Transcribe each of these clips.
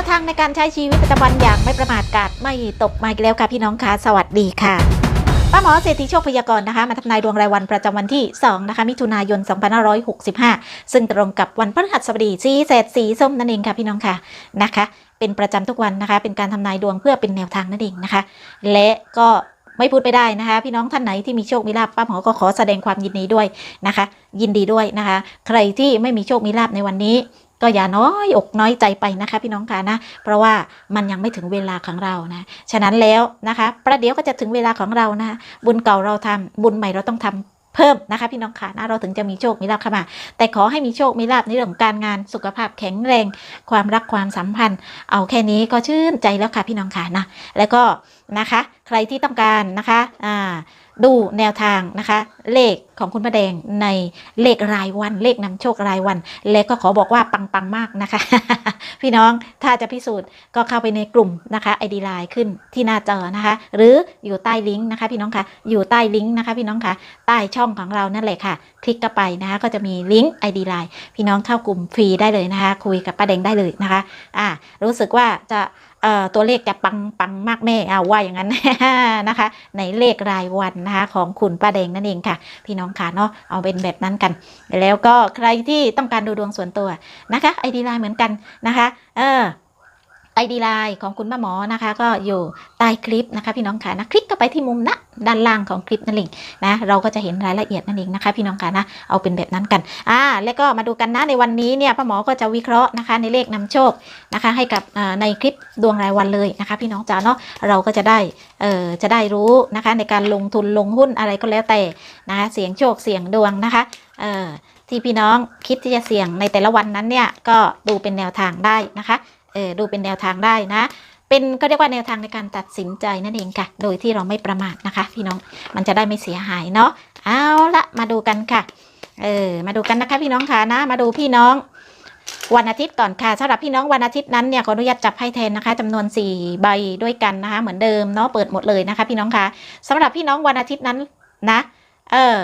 วทางในการใช้ชีวิตประจำวันอย่างไม่ประมาทกาดไม่ตกมาอีกแล้วค่ะพี่น้องคะสวัสดีค่ะป้าหมอเศรษฐีโชคพยากรณ์นะคะมาทำนายดวงรายวันประจำวันที่ 2 นะคะ มิถุนายน 2565 ซึ่งตรงกับวันพฤหัสบดีสีเศษสีส้มนั่นเองค่ะพี่น้องค่ะนะคะ เป็นประจำทุกวันนะคะ เป็นการทำนายดวงเพื่อเป็นแนวทางนั่นเองนะคะ และก็ไม่พูดไปได้นะคะ พี่น้องท่านไหนที่มีโชคมีลาภป้าหมอก็ขอแสดงความยินดีด้วยนะคะ ยินดีด้วยนะคะ ใครที่ไม่มีโชคมีลาภในวันนี้ ก็อย่าน้อยอกน้อยใจไปนะคะ พี่น้องค่ะนะ เพราะว่ามันยังไม่ถึงเวลาของเรานะ ฉะนั้นแล้วนะคะ ประเดี๋ยวก็จะถึงเวลาของเรานะ บุญเก่าเราทำบุญใหม่เราต้องทำเพิ่มนะคะพี่น้องค่ะนะเราถึงจะมีโชค มีลาภเข้ามา แต่ขอให้มีโชค มีลาภในเรื่องของการงานสุขภาพแข็งแรง ความรักความสัมพันธ์ เอาแค่นี้ก็ชื่นใจแล้วค่ะพี่น้องค่ะนะแล้วก็ นะคะ ใครที่ต้องการนะคะอ่าดูแนวทางนะคะ เลขของคุณประแดงในเลขรายวัน เลขนำโชครายวัน และก็ขอบอกว่าปังปังๆมากนะคะ พี่น้องถ้าจะพิสูจน์ก็เข้าไปในกลุ่มนะคะไอดีไลน์ขึ้นที่หน้าจอนะคะ หรืออยู่ใต้ลิงก์นะคะ พี่น้องคะอยู่ใต้ลิงก์นะคะพี่น้องคะใต้ช่องของเรานั่นแหละค่ะ คลิกเข้าไปนะคะ ก็จะมีลิงก์ไอดีไลน์พี่น้องเข้ากลุ่มฟรีได้เลยนะคะ คุยกับป้าแดงได้เลยนะคะ อ่ารู้สึกว่าจะ ตัวเลขจะปังปังมากแม่เอาว่าอย่างนั้นนะคะ ในเลขรายวันนะคะของคุณป้าแดงนั่นเองค่ะ พี่น้องค่ะเนาะเอาเป็นแบบนั้นกัน แล้วก็ใครที่ต้องการดูดวงส่วนตัวนะคะไอดีไลน์เหมือนกันนะคะ เออ ไอดีไลน์ของคุณป้าหมอนะคะ ก็อยู่ใต้คลิปนะคะพี่น้องค่ะนะคลิกเข้าไปที่มุมนะด้านล่างของคลิปนั่นเองนะเราก็จะเห็นรายละเอียดนั่นเองนะคะ พี่น้องค่ะนะเอาเป็นแบบนั้นกันอ่าแล้วก็มาดูกันนะในวันนี้เนี่ยป้าหมอก็จะวิเคราะห์นะคะ ในเลขนำโชคนะคะ ให้กับในคลิปดวงรายวันเลยนะคะ พี่น้องจ๋าเนาะเราก็จะได้เอ่อจะได้รู้นะคะ ในการลงทุนลงหุ้นอะไรก็แล้วแต่นะคะเสียงโชคเสียงดวงนะคะเอ่อที่พี่น้องคิดที่จะเสี่ยงในแต่ละวันนั้นเนี่ยก็ดูเป็นแนวทางได้นะคะ เออดูเป็นแนวทางได้นะ เป็นก็เรียกว่าแนวทางในการตัดสินใจนั่นเองค่ะ โดยที่เราไม่ประมาทนะคะ พี่น้องมันจะได้ไม่เสียหายเนาะเอาละมาดูกันค่ะเออมาดูกันนะคะพี่น้องค่ะนะ มาดูพี่น้องวันอาทิตย์ก่อนค่ะสำหรับพี่น้องวันอาทิตย์นั้นเนี่ยขออนุญาตจับให้แทนนะคะจำนวน 4 ใบด้วยกันนะคะ เหมือนเดิมเนาะเปิดหมดเลยนะคะ พี่น้องค่ะสำหรับพี่น้องวันอาทิตย์นั้นนะ เออ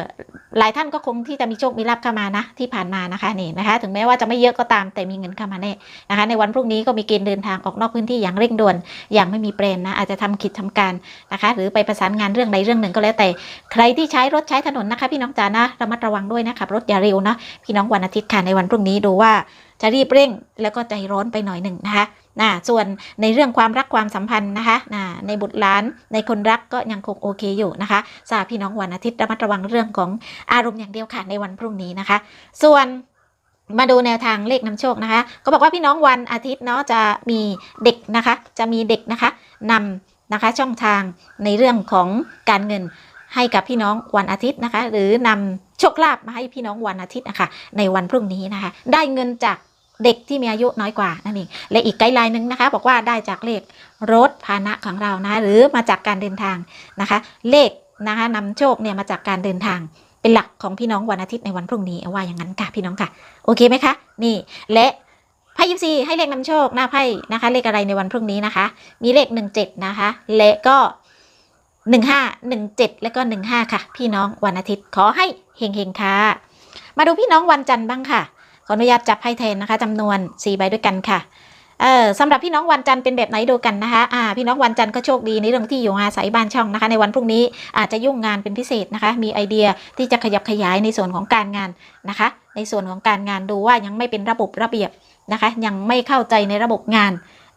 หลายท่านก็คงที่จะมีโชคมีลาภเข้ามานะที่ผ่านมานะคะนี่นะคะ ถึงแม้ว่าจะไม่เยอะก็ตามแต่มีเงินเข้ามาแน่นะคะ ในวันพรุ่งนี้ก็มีเกณฑ์เดินทางออกนอกพื้นที่อย่างเร่งด่วน อย่างไม่มีเปรนนะอาจจะทำกิจทำการนะคะ หรือไปประสานงานเรื่องใดเรื่องหนึ่งก็แล้วแต่ ใครที่ใช้รถใช้ถนนนะคะ พี่น้องจ๋านะระมัดระวังด้วยนะขับรถอย่าเร็วนะพี่น้องวันอาทิตย์ค่ะในวันพรุ่งนี้ดูว่า จะรีบเร่งแล้วก็ใจร้อนไปหน่อยหนึ่งนะคะนะส่วนในเรื่องความรักความสัมพันธ์นะคะนะในบุตรหลานในคนรักก็ยังคงโอเคอยู่นะคะสำหรับพี่น้องวันอาทิตย์ระมัดระวังเรื่องของอารมณ์อย่างเดียวค่ะในวันพรุ่งนี้นะคะ ส่วนมาดูแนวทางเลขนำโชคนะคะ ก็บอกว่าพี่น้องวันอาทิตย์เนาะจะมีเด็กนะคะ จะมีเด็กนะคะนำนะคะช่องทางในเรื่องของการเงิน ให้กับพี่น้องวันอาทิตย์นะคะ หรือนำโชคลาภมาให้พี่น้องวันอาทิตย์นะคะในวันพรุ่งนี้นะคะ ได้เงินจากเด็กที่มีอายุน้อยกว่านั่นเองและอีกไกด์ไลน์หนึ่งนะคะ บอกว่าได้จากเลขรถพาหนะของเรานะ หรือมาจากการเดินทางนะคะ เลขนะคะนำโชคเนี่ยมาจากการเดินทางเป็นหลักของพี่น้องวันอาทิตย์ในวันพรุ่งนี้เอาว่าอย่างนั้นค่ะพี่น้องค่ะ โอเคไหมคะ นี่ และไพ่ยิปซีให้เลขนำโชคหน้าไพ่นะคะ เลขอะไรในวันพรุ่งนี้นะคะ มีเลขหนึ่งเจ็ดนะคะ และก็ หนึ่งห้าหนึ่งเจ็ดและก็หนึ่งห้าค่ะ พี่น้องวันอาทิตย์ขอให้เฮงเฮงๆค่ะ มาดูพี่น้องวันจันทร์บ้างค่ะ ขออนุญาตจับไพ่แทนนะคะจำนวนสี่ใบด้วยกันค่ะเออสำหรับพี่น้องวันจันทร์เป็นแบบไหนดูกันนะคะอ่าพี่น้องวันจันทร์ก็โชคดีในเรื่องที่อยู่อาศัยบ้านช่องนะคะ ในวันพรุ่งนี้อาจจะยุ่งงานเป็นพิเศษนะคะ มีไอเดียที่จะขยับขยายในส่วนของการงานนะคะ ในส่วนของการงานดูว่ายังไม่เป็นระบบระเบียบนะคะ ยังไม่เข้าใจในระบบงาน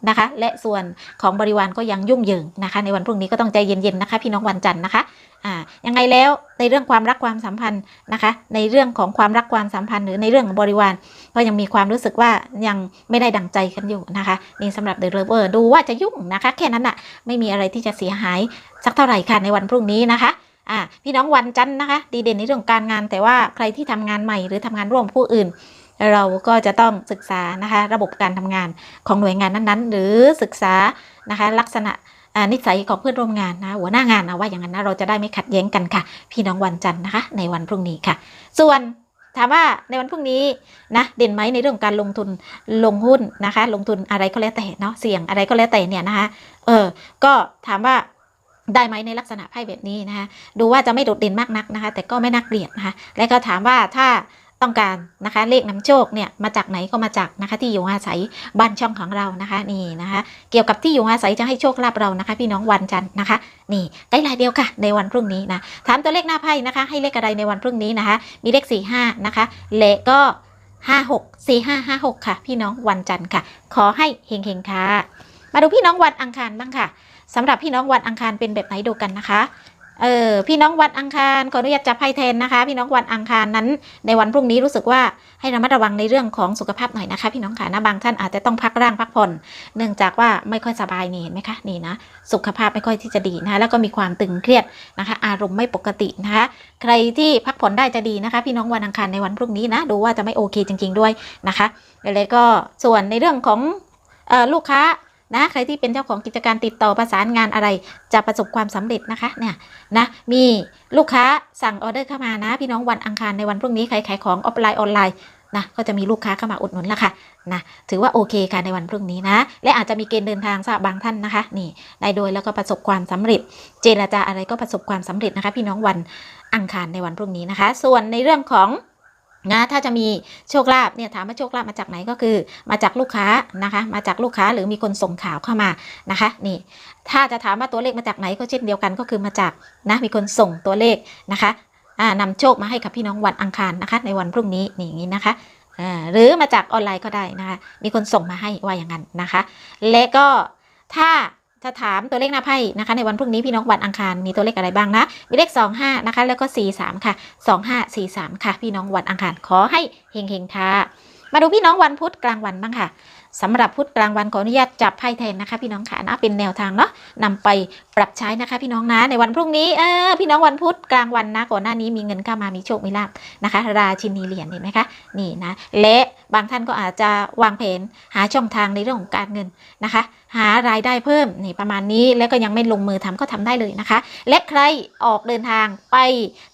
นะคะ และส่วนของบริวารก็ยังยุ่งเหยิงนะคะ ในวันพรุ่งนี้ก็ต้องใจเย็นๆนะคะ พี่น้องวันจันทร์นะคะอ่ายังไงแล้วในเรื่องความรักความสัมพันธ์นะคะ ในเรื่องของความรักความสัมพันธ์ หรือในเรื่องของบริวาร ก็ยังมีความรู้สึกว่ายังไม่ได้ดังใจกันอยู่นะคะ นี่สำหรับ The Lover ดูว่าจะยุ่งนะคะ แค่นั้นน่ะไม่มีอะไรที่จะเสียหายสักเท่าไหร่ค่ะในวันพรุ่งนี้นะคะอ่าพี่น้องวันจันทร์นะคะ ดีเด่นในเรื่องการงาน แต่ว่าใครที่ทำงานใหม่หรือทำงานร่วมผู้อื่น เราก็จะต้องศึกษานะคะระบบการทำงานของหน่วยงานนั้นๆ หรือศึกษานะคะลักษณะนิสัยของเพื่อนร่วมงานนะหัวหน้างานนะว่าอย่างนั้นนะเราจะได้ไม่ขัดแย้งกันค่ะ พี่น้องวันจันทร์นะคะ ในวันพรุ่งนี้ค่ะ ส่วนถามว่าในวันพรุ่งนี้นะเด่นไหมในเรื่องของการลงทุนลงหุ้นนะคะ ลงทุนอะไรก็แล้วแต่เนาะเสี่ยงอะไรก็แล้วแต่เนี่ยนะคะเออก็ถามว่าได้ไหมในลักษณะไพ่แบบนี้นะคะดูว่าจะไม่โดดเด่นมากนักนะคะ แต่ก็ไม่น่าเกลียดนะคะและก็ถามว่าถ้า ต้องการนะคะ เลขนำโชคเนี่ยมาจากไหนก็มาจากนะคะ ที่อยู่อาศัยบ้านช่องของเรานะคะนี่นะคะ เกี่ยวกับที่อยู่อาศัยจะให้โชคลาภเรานะคะ พี่น้องวันจันทร์นะคะ นี่ใกล้ลายเดียวค่ะ ในวันพรุ่งนี้นะถามตัวเลขหน้าไพ่นะคะ ให้เลขอะไรในวันพรุ่งนี้นะคะ มีเลข4 5นะคะและก็ 5 6 4 5 5 6 ค่ะ พี่น้องวันจันทร์ค่ะ ขอให้เฮงๆค่ะ มาดูพี่น้องวันอังคารบ้างค่ะสำหรับพี่น้องวันอังคารเป็นแบบไหนดูกันนะคะ เออพี่น้องวันอังคารขออนุญาตจับไพ่แทนนะคะ พี่น้องวันอังคารนั้น ในวันพรุ่งนี้รู้สึกว่าให้ระมัดระวังในเรื่องของสุขภาพหน่อยนะคะ พี่น้องค่ะนะบางท่านอาจจะต้องพักร่างพักผ่อนเนื่องจากว่าไม่ค่อยสบายนี่เห็นไหมคะนี่นะสุขภาพไม่ค่อยที่จะดีนะคะแล้วก็มีความตึงเครียดนะคะ อารมณ์ไม่ปกตินะคะ ใครที่พักผ่อนได้จะดีนะคะ พี่น้องวันอังคารในวันพรุ่งนี้นะดูว่าจะไม่โอเคจริง ๆด้วยนะคะแล้วก็ส่วนในเรื่องของออลูกค้า นะใครที่เป็นเจ้าของกิจการติดต่อประสานงานอะไร จะประสบความสำเร็จนะคะเนี่ยนะมีลูกค้าสั่งออเดอร์เข้ามานะ พี่น้องวันอังคารในวันพรุ่งนี้ใครขายของออฟไลน์ออนไลน์นะก็จะมีลูกค้าเข้ามาอุดหนุนละค่ะนะถือว่าโอเคค่ะในวันพรุ่งนี้นะ และอาจจะมีเกณฑ์เดินทางสำหรับบางท่านนะคะนี่ได้โดยแล้วก็ประสบความสำเร็จ เจรจาอะไรก็ประสบความสำเร็จนะคะ พี่น้องวันอังคารในวันพรุ่งนี้นะคะ ส่วนในเรื่องของ นะถ้าจะมีโชคลาภเนี่ยถามว่าโชคลาภมาจากไหนก็คือ มาจากลูกค้านะคะ มาจากลูกค้าหรือมีคนส่งข่าวเข้ามานะคะนี่ถ้าจะถามว่าตัวเลขมาจากไหนก็เช่นเดียวกันก็คือมาจากนะมีคนส่งตัวเลขนะคะอ่านำโชคมาให้กับพี่น้องวันอังคารนะคะ ในวันพรุ่งนี้นี่อย่างนี้นะคะหรือมาจากออนไลน์ก็ได้นะคะ มีคนส่งมาให้ว่าอย่างนั้นนะคะ และก็ถ้า จะถามตัวเลขหน้าไพ่นะคะ ในวันพรุ่งนี้พี่น้องวันอังคารมีตัวเลขอะไรบ้างนะ มีเลข 25 นะคะ แล้วก็ 43 ค่ะ 2543 ค่ะ พี่น้องวันอังคารขอให้เฮงๆค่ะ มาดูพี่น้องวันพุธกลางวันบ้างค่ะ สำหรับพุธกลางวันขออนุญาตจับไพ่แทนนะคะ พี่น้องค่ะนะเป็นแนวทางเนาะนำไปปรับใช้นะคะ พี่น้องนะในวันพรุ่งนี้เออพี่น้องวันพุธกลางวันนะก่อนหน้านี้มีเงินเข้ามามีโชคมีลาภนะคะ ราชินีเหรียญเห็นไหมคะนี่นะและบางท่านก็อาจจะวางแผนหาช่องทางในเรื่องของการเงินนะคะ หารายได้เพิ่มนี่ประมาณนี้แล้วก็ยังไม่ลงมือทำก็ทำได้เลยนะคะ และใครออกเดินทางไป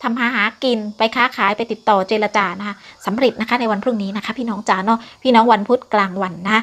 ทำหาหากินไปค้าขายไปติดต่อเจรจานะคะสำเร็จนะคะในวันพรุ่งนี้นะคะ พี่น้องจ๋าเนาะพี่น้องวันพุธกลางวันนะะ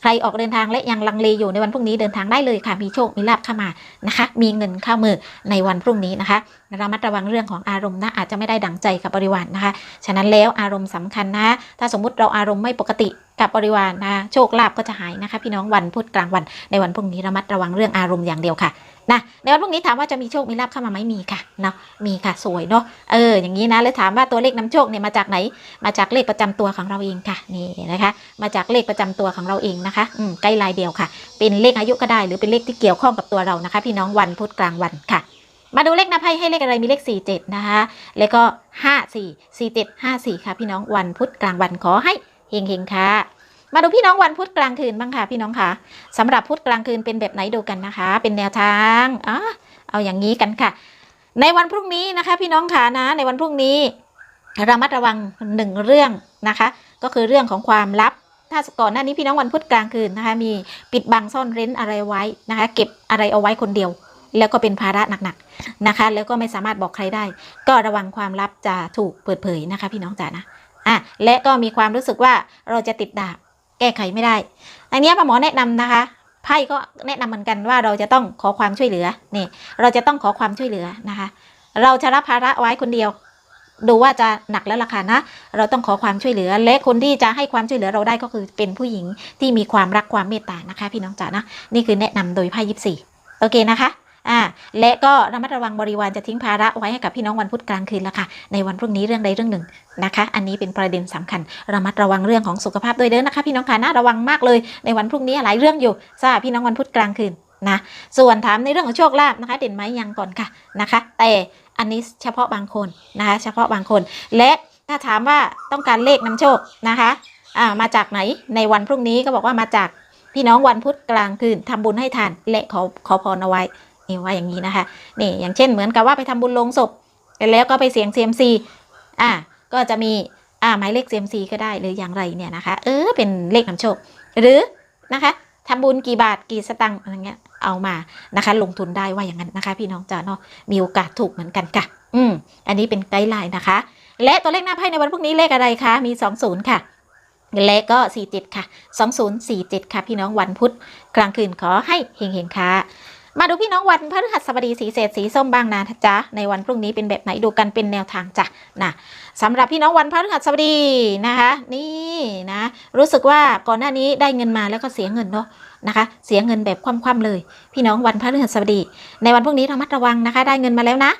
ใครออกเดินทางและยังลังเลอยู่ในวันพรุ่งนี้เดินทางได้เลยค่ะ มีโชค มีลาภเข้ามานะคะ มีเงินเข้ามือในวันพรุ่งนี้นะคะระมัดระวังเรื่องของอารมณ์นะอาจจะไม่ได้ดังใจกับบริวารนะคะ ฉะนั้นแล้วอารมณ์สำคัญนะ ถ้าสมมุติเราอารมณ์ไม่ปกติกับบริวารนะโชคลาภก็จะหายนะคะ พี่น้องวันพุธกลางวัน ในวันพรุ่งนี้ระมัดระวังเรื่องอารมณ์อย่างเดียวค่ะนะในวันพรุ่งนี้ถามว่าจะมีโชคมีลาภเข้ามาไหมมีค่ะเนาะมีค่ะสวยเนาะเอออย่างนี้นะแล้วถามว่าตัวเลขนำโชคเนี่ยมาจากไหน มาจากเลขประจำตัวของเราเองค่ะนี่นะคะ มาจากเลขประจำตัวของเราเองนะคะอืมใกล้ลายเดียวค่ะ เป็นเลขอายุก็ได้ หรือเป็นเลขที่เกี่ยวข้องกับตัวเรานะคะ พี่น้องวันพุธกลางวันค่ะ มาดูเลขน้าไพ่ให้เลขอะไรมีเลข 47 นะคะ แล้วก็ 54 47 54 ค่ะ พี่น้องวันพุธกลางวันขอให้เฮงๆค่ะมาดูพี่น้องวันพุธกลางคืนบ้างค่ะพี่น้องค่ะสำหรับพุธกลางคืนเป็นแบบไหนดูกันนะคะ เป็นแนวทางอะเอาอย่างนี้กันค่ะ ในวันพรุ่งนี้นะคะ พี่น้องค่ะนะ ในวันพรุ่งนี้ระมัดระวังหนึ่งเรื่องนะคะ ก็คือเรื่องของความลับ ถ้าก่อนหน้านี้พี่น้องวันพุธกลางคืนนะคะมีปิดบังซ่อนเร้นอะไรไว้นะคะ เก็บอะไรเอาไว้คนเดียว แล้วก็เป็นภาระหนักๆนะคะ แล้วก็ไม่สามารถบอกใครได้ ก็ระวังความลับจะถูกเปิดเผยนะคะ พี่น้องจ๋านะอะและก็มีความรู้สึกว่าเราจะติดดาบแก้ไขไม่ได้ อันนี้ป้าหมอแนะนำนะคะไพ่ก็แนะนำเหมือนกันว่าเราจะต้องขอความช่วยเหลือนี่เราจะต้องขอความช่วยเหลือนะคะ เราจะรับภาระไว้คนเดียว ดูว่าจะหนักแล้วล่ะค่ะนะ เราต้องขอความช่วยเหลือ และคนที่จะให้ความช่วยเหลือเราได้ก็คือเป็นผู้หญิงที่มีความรักความเมตตานะคะ พี่น้องจ๋านะ นี่คือแนะนำโดยไพ่ยิปซีโอเคนะคะอ่าและก็ระมัดระวังบริวารจะทิ้งภาระไว้ให้กับพี่น้องวันพุธกลางคืนละค่ะ ในวันพรุ่งนี้เรื่องใดเรื่องหนึ่งนะคะ อันนี้เป็นประเด็นสำคัญ ระมัดระวังเรื่องของสุขภาพด้วยเด้อนะคะ พี่น้องค่ะนะระวังมากเลยในวันพรุ่งนี้หลายเรื่องอยู่ทราบพี่น้องวันพุธกลางคืนนะส่วนถามในเรื่องของโชคลาภนะคะ เด่นไหมยังก่อนค่ะนะคะ แต่ อันนี้เฉพาะบางคนนะคะ เฉพาะบางคน และถ้าถามว่าต้องการเลขนำโชคนะคะามาจากไหนในวันพรุ่งนี้ก็บอกว่ามาจากพี่น้องวันพุธกลางคืนทำบุญให้ทานและขอขอพรเอาไว้นี่ว่าอย่างนี้นะคะนี่อย่างเช่นเหมือนกับว่าไปทำบุญลงศพแล้วก็ไปเสียงเซียมซีอ่าก็จะมีอ่าหมายเลขเซียมซีก็ได้หรืออย่างไรเนี่ยนะคะ เออเป็นเลขนำโชค หรือนะคะทำบุญกี่บาทกี่สตังค์อะไรเงี้ย เอามานะคะ ลงทุนได้ว่าอย่างนั้นนะคะ พี่น้องจ๋าเนาะมีโอกาสถูกเหมือนกันค่ะ อืมอันนี้เป็นไกด์ไลน์นะคะ และตัวเลขหน้าไพ่ในวันพรุ่งนี้เลขอะไรคะมี 20 ค่ะและก็ 47 ค่ะ 2047 ค่ะ พี่น้องวันพุธกลางคืนขอให้เฮงๆค่ะ มาดูพี่น้องวันพฤหัสบดีสีเศษสีส้มบ้างนะจ๊ะ ในวันพรุ่งนี้เป็นแบบไหนดูกันเป็นแนวทางจ้ะนะสำหรับพี่น้องวันพฤหัสบดีนะคะ นี่นะ รู้สึกว่าก่อนหน้านี้ได้เงินมาแล้วก็เสียเงินเนาะ นะคะ เสียเงินแบบคว่ำๆเลย พี่น้องวันพฤหัสบดี ในวันพรุ่งนี้ระมัดระวังนะคะ ได้เงินมาแล้วนะ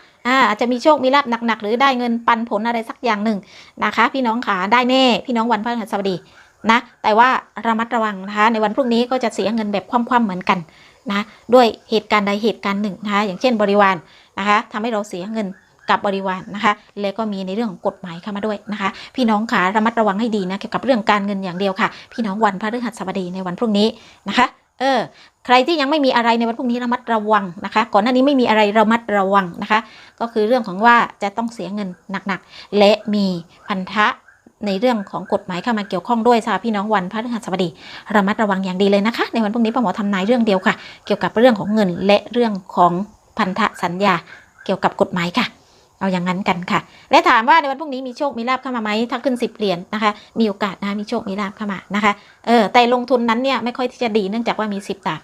อาจจะมีโชค มีลาบหนักๆ หรือได้เงินปันผลอะไรสักอย่างหนึ่งนะคะ พี่น้องขาได้แน่ พี่น้องวันพฤหัสบดีนะ แต่ว่าระมัดระวังนะคะ ในวันพรุ่งนี้ก็จะเสียเงินแบบคว่ำๆเหมือนกันนะ ด้วยเหตุการณ์ใดเหตุการณ์หนึ่งนะคะ อย่างเช่นบริวารนะคะทำให้เราเสียเงิน กับบริวารนะคะ แล้วก็มีในเรื่องของกฎหมายเข้ามาด้วยนะคะ พี่น้องขาระมัดระวังให้ดีนะเกี่ยวกับเรื่องการเงินอย่างเดียวค่ะ พี่น้องวันพฤหัสบดีในวันพรุ่งนี้นะคะ เออ ใครที่ยังไม่มีอะไรในวันพรุ่งนี้ระมัดระวังนะคะ ก่อนหน้านี้ไม่มีอะไรระมัดระวังนะคะ ก็คือเรื่องของว่าจะต้องเสียเงินหนักๆและมีพันธะในเรื่องของกฎหมายเข้ามาเกี่ยวข้องด้วยสำหรับพี่น้องวันพฤหัสบดีระมัดระวังอย่างดีเลยนะคะ ในวันพรุ่งนี้ป้าหมอทำนายเรื่องเดียวค่ะ เกี่ยวกับเรื่องของเงินและเรื่องของพันธสัญญา เกี่ยวกับกฎหมายค่ะ เอาอย่างนั้นกันค่ะ และถามว่าในวันพรุ่งนี้มีโชคมีลาบเข้ามาไหมถ้าขึ้นสิบเหรียญนะคะ มีโอกาสนะคะมีโชคมีลาบเข้ามานะคะเออแต่ลงทุนนั้นเนี่ยไม่ค่อยที่จะดีเนื่องจากว่ามีสิบตา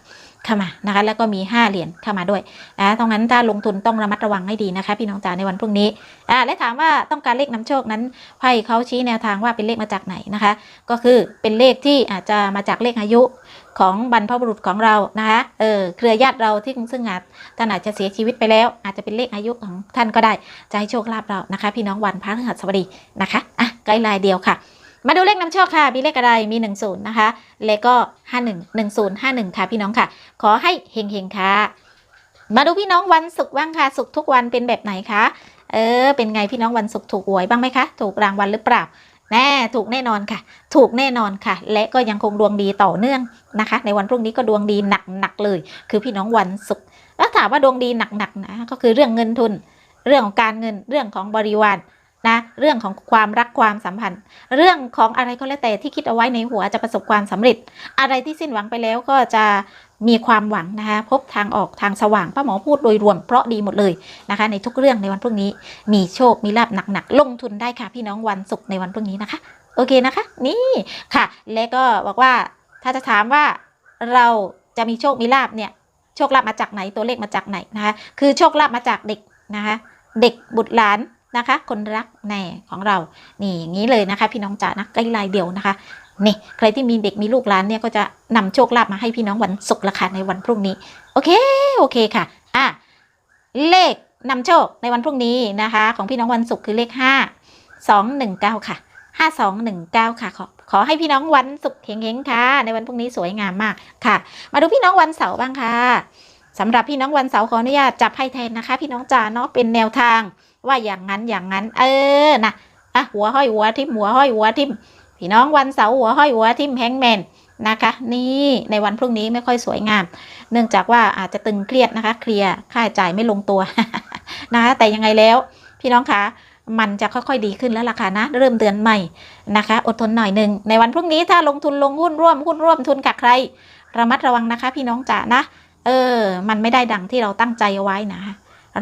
เข้ามานะคะ แล้วก็มีห้าเหรียญเข้ามาด้วยนะตรงนั้นถ้าลงทุนต้องระมัดระวังให้ดีนะคะ พี่น้องจ๋าในวันพรุ่งนี้อ่าและถามว่าต้องการเลขนำโชคนั้นไพ่เขาชี้แนวทางว่าเป็นเลขมาจากไหนนะคะ ก็คือเป็นเลขที่อาจจะมาจากเลขอายุของบรรพบุรุษของเรานะคะเออเครือญาติเราที่ซึ่งอาจท่านอาจจะเสียชีวิตไปแล้ว อาจจะเป็นเลขอายุของท่านก็ได้จะให้โชคลาภเรานะคะ พี่น้องวันพระฤหัสบดีนะคะอะไกด์ไลน์เดียวค่ะ มาดูเลขนำโชคค่ะ มีเลขอะไร มี1 0นะคะแล้วก็51 10 51 ค่ะพี่น้องค่ะ ขอให้เฮงๆค่ะ มาดูพี่น้องวันศุกร์บ้างค่ะ ศุกร์ทุกวันเป็นแบบไหนคะ เออ เป็นไงพี่น้องวันศุกร์ถูกหวยบ้างไหมคะ ถูกรางวัลหรือเปล่า แน่ ถูกแน่นอนค่ะ ถูกแน่นอนค่ะ และก็ยังคงดวงดีต่อเนื่องนะคะ ในวันพรุ่งนี้ก็ดวงดีหนักๆเลย คือพี่น้องวันศุกร์แล้วถามว่าดวงดีหนักๆนะ ก็คือเรื่องเงินทุน เรื่องของการเงิน เรื่องของบริวาร นะเรื่องของความรักความสัมพันธ์ เรื่องของอะไรก็แล้วแต่ที่คิดเอาไว้ในหัวจะประสบความสำเร็จ อะไรที่สิ้นหวังไปแล้วก็จะมีความหวังนะคะพบทางออกทางสว่างป้าหมอพูดโดยรวมเพราะดีหมดเลยนะคะ ในทุกเรื่องในวันพรุ่งนี้ มีโชคมีลาบหนักๆลงทุนได้ค่ะพี่น้องวันศุกร์ในวันพรุ่งนี้นะคะ โอเคนะคะ นี่ค่ะ และก็บอกว่าถ้าจะถามว่าเราจะมีโชคมีลาบเนี่ยโชคลาภมาจากไหนตัวเลขมาจากไหนนะคะ คือโชคลาภมาจากเด็กนะคะ เด็กบุตรหลาน นะคะ คนรักแน่ของเรา นี่อย่างนี้เลยนะคะ พี่น้องจ๋านะใกล้ลายเดียวนะคะนี่ใครที่มีเด็กมีลูกหลานเนี่ยก็จะนำโชคลาภมาให้พี่น้องวันศุกร์ละค่ะในวันพรุ่งนี้ โอเคโอเคค่ะอะเลขนำโชคในวันพรุ่งนี้นะคะ ของพี่น้องวันศุกร์คือเลขห้าสองหนึ่งเก้าค่ะห้าสองหนึ่งเก้าค่ะขอขอให้พี่น้องวันศุกร์เฮงๆค่ะ ในวันพรุ่งนี้สวยงามมากค่ะ มาดูพี่น้องวันเสาร์บ้างค่ะสำหรับพี่น้องวันเสาร์ขออนุญาตจับไพ่แทนนะคะ พี่น้องจ๋าเนาะเป็นแนวทาง ว่าอย่างนั้นอย่างนั้น เออนะอะหัวห้อยหัวทิมหัวห้อยหัวทิมพี่น้องวันเสาร์หัวห้อยหัวทิมแฮงแมนนะคะนี่ในวันพรุ่งนี้ไม่ค่อยสวยงาม เนื่องจากว่าอาจจะตึงเครียดนะคะ เคลียร์ค่าจ่ายไม่ลงตัวนะคะแต่ยังไงแล้ว พี่น้องคะมันจะค่อยๆดีขึ้นแล้วล่ะค่ะนะ เริ่มเดือนใหม่นะคะ อดทนหน่อยหนึ่งในวันพรุ่งนี้ถ้าลงทุนลงหุ้นร่วมหุ้นร่วมทุนกับใคร ระมัดระวังนะคะ พี่น้องจ๋านะ เออ มันไม่ได้ดังที่เราตั้งใจเอาไว้นะ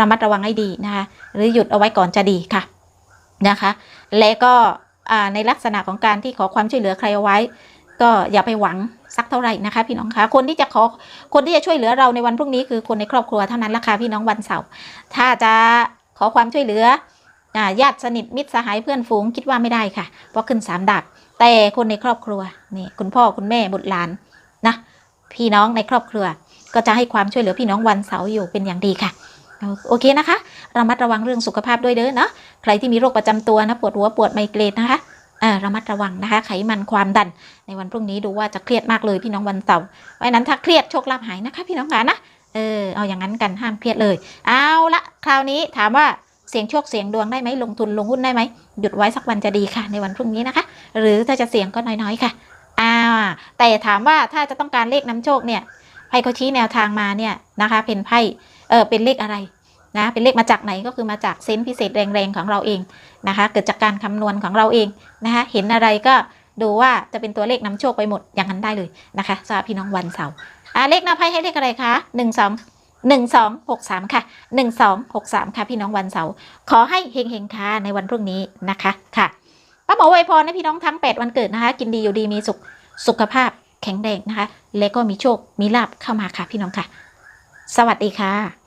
ระมัดระวังให้ดีนะคะ หรือหยุดเอาไว้ก่อนจะดีค่ะนะคะ และก็ในลักษณะของการที่ขอความช่วยเหลือใครเอาไว้ ก็อย่าไปหวังสักเท่าไหร่นะคะพี่น้องคะคนที่จะขอคนที่จะช่วยเหลือเราในวันพรุ่งนี้คือคนในครอบครัวเท่านั้นละค่ะพี่น้องวันเสาร์ถ้าจะขอความช่วยเหลืออญาติสนิทมิตรสหายเพื่อนฝูงคิดว่าไม่ได้ค่ะเพราะขึ้นสามดาบแต่คนในครอบครัวนี่คุณพ่อคุณแม่บุตรหลานนะพี่น้องในครอบครัว ก็จะให้ความช่วยเหลือพี่น้องวันเสาร์อยู่เป็นอย่างดีค่ะ โอเคนะคะระมัดระวังเรื่องสุขภาพด้วยเด้อเนาะใครที่มีโรคประจำตัวนะปวดหัวปวดไมเกรนนะคะเออระมัดระวังนะคะ ไขมันความดัน ในวันพรุ่งนี้ดูว่าจะเครียดมากเลยพี่น้องวันเสาร์เพราะฉะนั้นถ้าเครียดโชคลาภหายนะคะ พี่น้องค่ะนะเออเอาอย่างนั้นกันห้ามเครียดเลย เอาละคราวนี้ถามว่าเสียงโชคเสียงดวงได้ไหมลงทุนลงหุ้นได้ไหมหยุดไว้สักวันจะดีค่ะ ในวันพรุ่งนี้นะคะ หรือถ้าจะเสี่ยงก็น้อยๆค่ะอ่าแต่ถามว่าถ้าจะต้องการเลขนำโชคเนี่ยไพ่เขาชี้แนวทางมาเนี่ยนะคะเป็นไพ่เออเป็นเลขอะไร นะเป็นเลขมาจากไหนก็คือมาจากเซนส์พิเศษแรงๆของเราเองนะคะเกิดจากการคำนวณของเราเองนะคะเห็นอะไรก็ดูว่าจะเป็นตัวเลขนำโชคไปหมดอย่างนั้นได้เลยนะคะสำหรับพี่น้องวันเสาร์เลขหน้าไพ่ให้เลขอะไรคะหนึ่งสองหนึ่งสองหกสามค่ะหนึ่งสองหกสามค่ะพี่น้องวันเสาร์ขอให้เฮงเฮงๆค่ะในวันพรุ่งนี้นะคะค่ะป้าหมอไวยพรนะพี่น้องทั้ง8วันเกิดนะคะ กินดีอยู่ดีมีสุขสุขภาพแข็งแรงนะคะ และก็มีโชคมีลาบเข้ามาค่ะพี่น้องค่ะ สวัสดีค่ะ